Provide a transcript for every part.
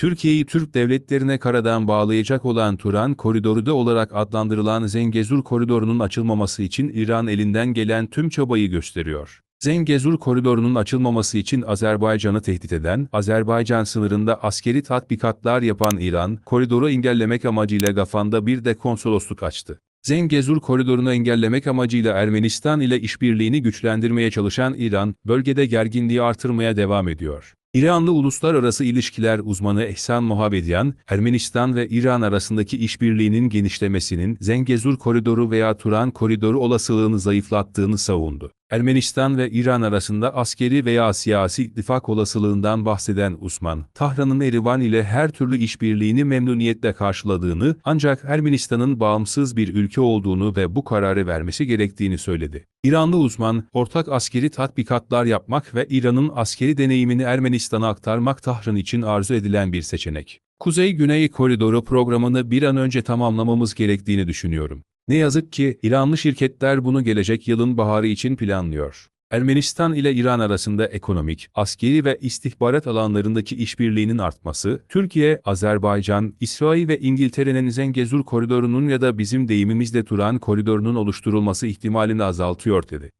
Türkiye'yi Türk devletlerine karadan bağlayacak olan Turan Koridoru da olarak adlandırılan Zengezur Koridoru'nun açılmaması için İran elinden gelen tüm çabayı gösteriyor. Zengezur koridorunun açılmaması için Azerbaycan'ı tehdit eden, Azerbaycan sınırında askeri tatbikatlar yapan İran, koridoru engellemek amacıyla Gafan'da bir de konsolosluk açtı. Zengezur koridorunu engellemek amacıyla Ermenistan ile işbirliğini güçlendirmeye çalışan İran, bölgede gerginliği artırmaya devam ediyor. İranlı uluslararası ilişkiler uzmanı Ehsan Mohabedyan, Ermenistan ve İran arasındaki işbirliğinin genişlemesinin Zengezur koridoru veya Turan koridoru olasılığını zayıflattığını savundu. Ermenistan ve İran arasında askeri veya siyasi ittifak olasılığından bahseden uzman, Tahran'ın Erivan ile her türlü işbirliğini memnuniyetle karşıladığını ancak Ermenistan'ın bağımsız bir ülke olduğunu ve bu kararı vermesi gerektiğini söyledi. İranlı uzman, ortak askeri tatbikatlar yapmak ve İran'ın askeri deneyimini Ermenistan'a aktarmak Tahran için arzu edilen bir seçenek. Kuzey-Güney koridoru programını bir an önce tamamlamamız gerektiğini düşünüyorum. Ne yazık ki İranlı şirketler bunu gelecek yılın baharı için planlıyor. Ermenistan ile İran arasında ekonomik, askeri ve istihbarat alanlarındaki işbirliğinin artması, Türkiye, Azerbaycan, İsrail ve İngiltere'nin Zengezur koridorunun ya da bizim deyimimizde Turan koridorunun oluşturulması ihtimalini azaltıyor dedi.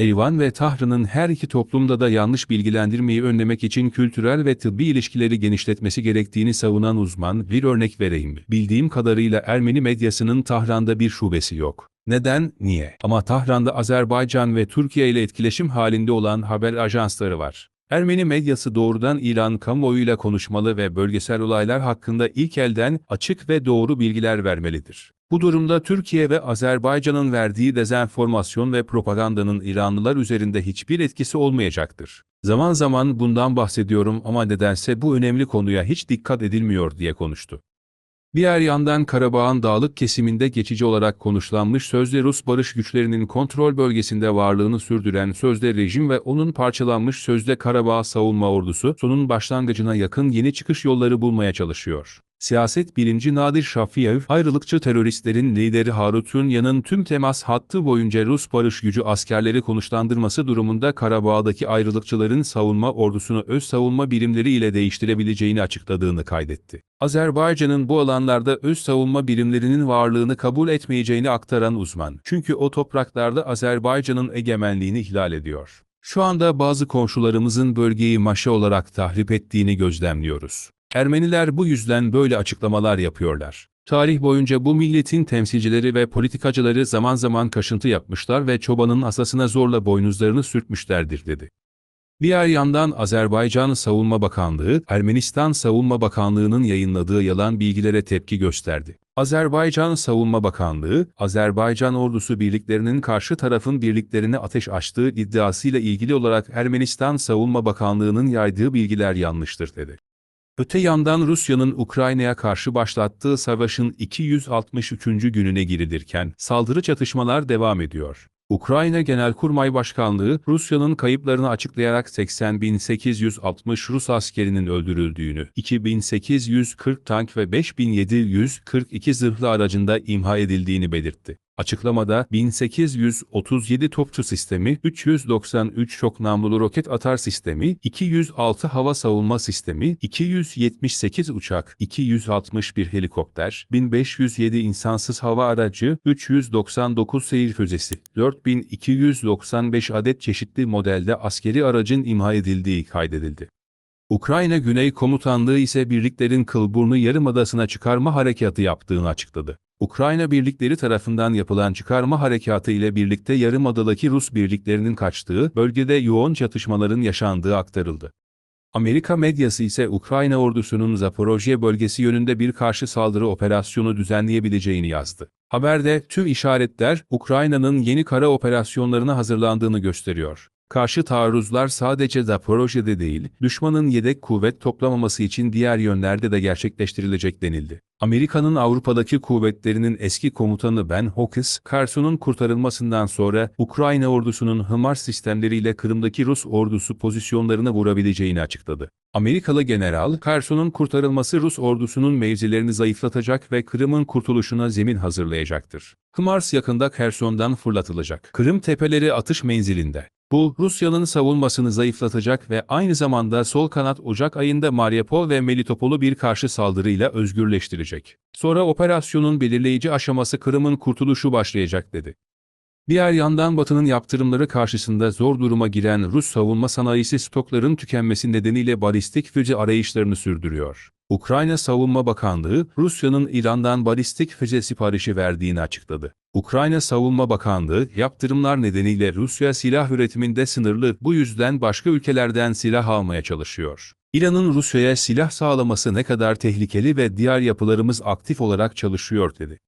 Eyvan ve Tahran'ın her iki toplumda da yanlış bilgilendirmeyi önlemek için kültürel ve tıbbi ilişkileri genişletmesi gerektiğini savunan uzman bir örnek vereyim. Bildiğim kadarıyla Ermeni medyasının Tahran'da bir şubesi yok. Neden? Niye? Ama Tahran'da Azerbaycan ve Türkiye ile etkileşim halinde olan haber ajansları var. Ermeni medyası doğrudan İran kamuoyuyla konuşmalı ve bölgesel olaylar hakkında ilk elden açık ve doğru bilgiler vermelidir. Bu durumda Türkiye ve Azerbaycan'ın verdiği dezenformasyon ve propagandanın İranlılar üzerinde hiçbir etkisi olmayacaktır. Zaman zaman bundan bahsediyorum ama nedense bu önemli konuya hiç dikkat edilmiyor diye konuştu. Diğer yandan Karabağ'ın dağlık kesiminde geçici olarak konuşlanmış sözde Rus barış güçlerinin kontrol bölgesinde varlığını sürdüren sözde rejim ve onun parçalanmış sözde Karabağ savunma ordusu sonun başlangıcına yakın yeni çıkış yolları bulmaya çalışıyor. Siyaset bilimci Nadir Şafiyev, ayrılıkçı teröristlerin lideri Harut Tunyan'ın tüm temas hattı boyunca Rus barış gücü askerleri konuşlandırması durumunda Karabağ'daki ayrılıkçıların savunma ordusunu öz savunma birimleri ile değiştirebileceğini açıkladığını kaydetti. Azerbaycan'ın bu alanlarda öz savunma birimlerinin varlığını kabul etmeyeceğini aktaran uzman, çünkü o topraklarda Azerbaycan'ın egemenliğini ihlal ediyor. Şu anda bazı komşularımızın bölgeyi maşa olarak tahrip ettiğini gözlemliyoruz. Ermeniler bu yüzden böyle açıklamalar yapıyorlar. Tarih boyunca bu milletin temsilcileri ve politikacıları zaman zaman kaşıntı yapmışlar ve çobanın asasına zorla boynuzlarını sürtmüşlerdir dedi. Diğer yandan Azerbaycan Savunma Bakanlığı, Ermenistan Savunma Bakanlığı'nın yayınladığı yalan bilgilere tepki gösterdi. Azerbaycan Savunma Bakanlığı, Azerbaycan ordusu birliklerinin karşı tarafın birliklerine ateş açtığı iddiasıyla ilgili olarak Ermenistan Savunma Bakanlığı'nın yaydığı bilgiler yanlıştır dedi. Öte yandan Rusya'nın Ukrayna'ya karşı başlattığı savaşın 263. gününe girilirken saldırı çatışmalar devam ediyor. Ukrayna Genelkurmay Başkanlığı, Rusya'nın kayıplarını açıklayarak 80.860 Rus askerinin öldürüldüğünü, 2.840 tank ve 5.742 zırhlı aracında imha edildiğini belirtti. Açıklamada 1837 topçu sistemi, 393 çok namlulu roket atar sistemi, 206 hava savunma sistemi, 278 uçak, 261 helikopter, 1507 insansız hava aracı, 399 seyir füzesi, 4295 adet çeşitli modelde askeri aracın imha edildiği kaydedildi. Ukrayna Güney Komutanlığı ise birliklerin Kılburnu Yarımadası'na çıkarma harekatı yaptığını açıkladı. Ukrayna birlikleri tarafından yapılan çıkarma harekatı ile birlikte Yarımada'daki Rus birliklerinin kaçtığı bölgede yoğun çatışmaların yaşandığı aktarıldı. Amerika medyası ise Ukrayna ordusunun Zaporojye bölgesi yönünde bir karşı saldırı operasyonu düzenleyebileceğini yazdı. Haberde tüm işaretler Ukrayna'nın yeni kara operasyonlarına hazırlandığını gösteriyor. Karşı taarruzlar sadece Zaporojye'de değil, düşmanın yedek kuvvet toplamaması için diğer yönlerde de gerçekleştirilecek denildi. Amerika'nın Avrupa'daki kuvvetlerinin eski komutanı Ben Hawkes, Karson'un kurtarılmasından sonra Ukrayna ordusunun HIMARS sistemleriyle Kırım'daki Rus ordusu pozisyonlarına vurabileceğini açıkladı. Amerikalı general, Karson'un kurtarılması Rus ordusunun mevzilerini zayıflatacak ve Kırım'ın kurtuluşuna zemin hazırlayacaktır. HIMARS yakında Kerson'dan fırlatılacak. Kırım tepeleri atış menzilinde. Bu, Rusya'nın savunmasını zayıflatacak ve aynı zamanda sol kanat Ocak ayında Mariupol ve Melitopol'u bir karşı saldırıyla özgürleştirecek. Sonra operasyonun belirleyici aşaması Kırım'ın kurtuluşu başlayacak dedi. Diğer yandan Batı'nın yaptırımları karşısında zor duruma giren Rus savunma sanayisi stokların tükenmesi nedeniyle balistik füze arayışlarını sürdürüyor. Ukrayna Savunma Bakanlığı, Rusya'nın İran'dan balistik füze siparişi verdiğini açıkladı. Ukrayna Savunma Bakanlığı, yaptırımlar nedeniyle Rusya silah üretiminde sınırlı, bu yüzden başka ülkelerden silah almaya çalışıyor. İran'ın Rusya'ya silah sağlaması ne kadar tehlikeli ve diğer yapılarımız aktif olarak çalışıyor dedi.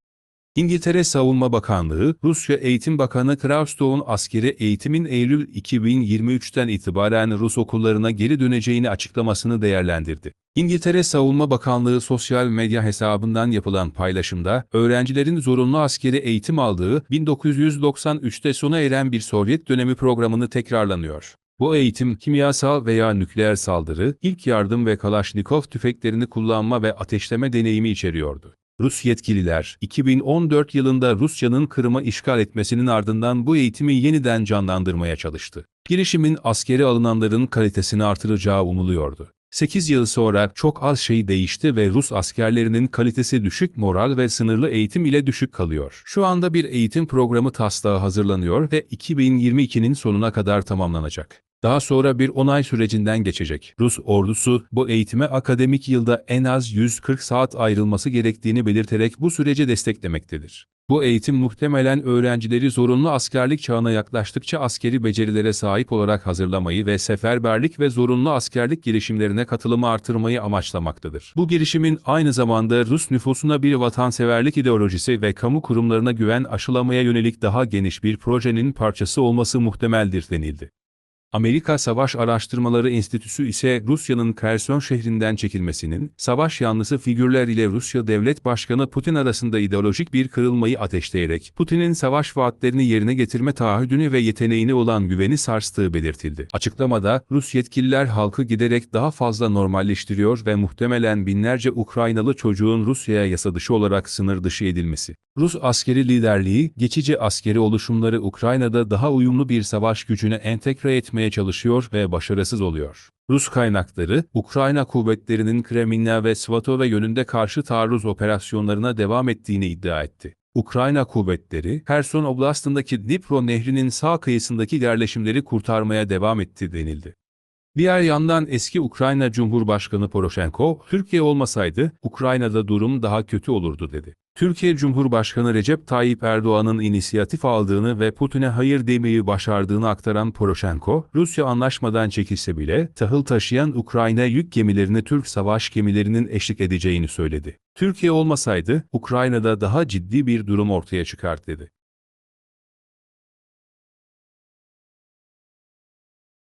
İngiltere Savunma Bakanlığı, Rusya Eğitim Bakanı Kraustoğ'un askeri eğitimin Eylül 2023'ten itibaren Rus okullarına geri döneceğini açıklamasını değerlendirdi. İngiltere Savunma Bakanlığı sosyal medya hesabından yapılan paylaşımda, öğrencilerin zorunlu askeri eğitim aldığı 1993'te sona eren bir Sovyet dönemi programını tekrarlanıyor. Bu eğitim kimyasal veya nükleer saldırı, ilk yardım ve Kalaşnikov tüfeklerini kullanma ve ateşleme deneyimi içeriyordu. Rus yetkililer, 2014 yılında Rusya'nın Kırım'ı işgal etmesinin ardından bu eğitimi yeniden canlandırmaya çalıştı. Girişimin askeri alınanların kalitesini artıracağı umuluyordu. 8 yıl sonra çok az şey değişti ve Rus askerlerinin kalitesi düşük moral ve sınırlı eğitim ile düşük kalıyor. Şu anda bir eğitim programı taslağı hazırlanıyor ve 2022'nin sonuna kadar tamamlanacak. Daha sonra bir onay sürecinden geçecek. Rus ordusu bu eğitime akademik yılda en az 140 saat ayrılması gerektiğini belirterek bu süreci desteklemektedir. Bu eğitim muhtemelen öğrencileri zorunlu askerlik çağına yaklaştıkça askeri becerilere sahip olarak hazırlamayı ve seferberlik ve zorunlu askerlik girişimlerine katılımı artırmayı amaçlamaktadır. Bu girişimin aynı zamanda Rus nüfusuna bir vatanseverlik ideolojisi ve kamu kurumlarına güven aşılamaya yönelik daha geniş bir projenin parçası olması muhtemeldir denildi. Amerika Savaş Araştırmaları Enstitüsü ise Rusya'nın Kherson şehrinden çekilmesinin, savaş yanlısı figürler ile Rusya Devlet Başkanı Putin arasında ideolojik bir kırılmayı ateşleyerek, Putin'in savaş vaatlerini yerine getirme taahhüdünü ve yeteneğine olan güveni sarstığı belirtildi. Açıklamada, Rus yetkililer halkı giderek daha fazla normalleştiriyor ve muhtemelen binlerce Ukraynalı çocuğun Rusya'ya yasa dışı olarak sınır dışı edilmesi. Rus askeri liderliği, geçici askeri oluşumları Ukrayna'da daha uyumlu bir savaş gücüne entegre etmeye çalışıyor ve başarısız oluyor. Rus kaynakları, Ukrayna kuvvetlerinin Kreminna ve Svatove yönünde karşı taarruz operasyonlarına devam ettiğini iddia etti. Ukrayna kuvvetleri, Kherson Oblast'ındaki Dnipro Nehri'nin sağ kıyısındaki yerleşimleri kurtarmaya devam etti denildi. Diğer yandan eski Ukrayna Cumhurbaşkanı Poroshenko, Türkiye olmasaydı Ukrayna'da durum daha kötü olurdu dedi. Türkiye Cumhurbaşkanı Recep Tayyip Erdoğan'ın inisiyatif aldığını ve Putin'e hayır demeyi başardığını aktaran Poroshenko, Rusya anlaşmadan çekilse bile tahıl taşıyan Ukrayna yük gemilerini Türk savaş gemilerinin eşlik edeceğini söyledi. Türkiye olmasaydı Ukrayna'da daha ciddi bir durum ortaya çıkar dedi.